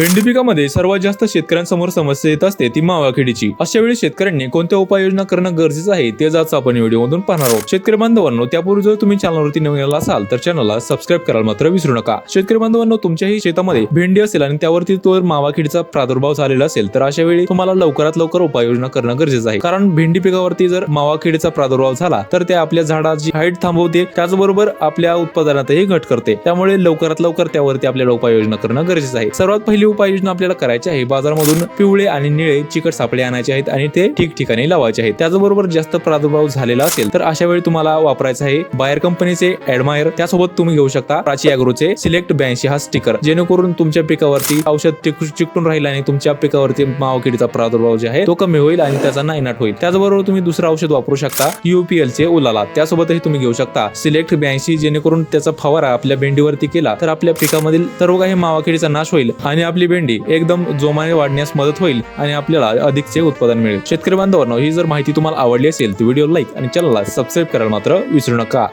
भेंडी पिकामध्ये सर्वात जास्त शेतकऱ्यांसमोर समस्या येत असते ती मावा किडीची अशा वेळी शेतकऱ्यांनी कोणत्या उपाययोजना करणं गरजेचं आहे ते जाच आपण व्हिडिओमधून पाहणार आहोत. शेतकरी बांधवांनो त्यापूर्वी जर तुम्ही चॅनलवरती नवीन आला असाल तर चॅनलला सबस्क्राईब करायला मात्र विसरू नका. शेतकरी बांधवांनो तुमच्याही शेतामध्ये भेंडी असेल आणि त्यावरती तो मावा किडीचा प्रादुर्भाव झालेला असेल तर अशा वेळी तुम्हाला लवकरात लवकर उपाययोजना करणं गरजेचं आहे. कारण भेंडी पिकावरती जर मावा किडीचा प्रादुर्भाव झाला तर ते आपल्या झाडाची हाईट थांबवते त्याचबरोबर आपल्या उत्पादनातही घट करते. त्यामुळे लवकरात लवकर त्यावरती आपल्याला उपाययोजना करणं गरजेचं आहे. सर्वात पहिली उपाययोजना आपल्याला करायची आहे. बाजारामधून पिवळे आणि निळे चिकट सापळे आणायचे आहेत आणि ते ठिकठिकाणी लावायचे आहेत. त्याचबरोबर जास्त प्रादुर्भाव झालेला असेल तर अशा वेळी तुम्हाला वापरायचं आहे बायर कंपनीचे ऍडमायर त्यासोबत तुम्ही घेऊ शकता प्राची अॅग्रोचे सिलेक्ट ब्याऐंशी हा स्टिकर. जेणेकरून तुमच्या पिकावरती औषध चिकटून राहील आणि तुमच्या पिकावरती मावकिडीचा प्रादुर्भाव जे आहे तो कमी होईल आणि त्याचा नायनाट होईल. त्याचबरोबर तुम्ही दुसरं औषध वापरू शकता युपीएल चे उलाला. त्यासोबतही तुम्ही घेऊ शकता सिलेक्ट ब्याऐंशी जेणेकरून त्याचा फवारा आपल्या भेंडीवरती केला तर आपल्या पिकामधील सर्व काही मावाकिडीचा नाश होईल आणि आपली भेंडी एकदम जोमाने वाढण्यास मदत होईल आणि आपल्याला अधिकचे उत्पादन मिळेल. शेतकरी बांधवांनो ही जर माहिती तुम्हाला आवडली असेल तर व्हिडिओ लाईक आणि चॅनलला सबस्क्राईब करायला मात्र विसरू नका.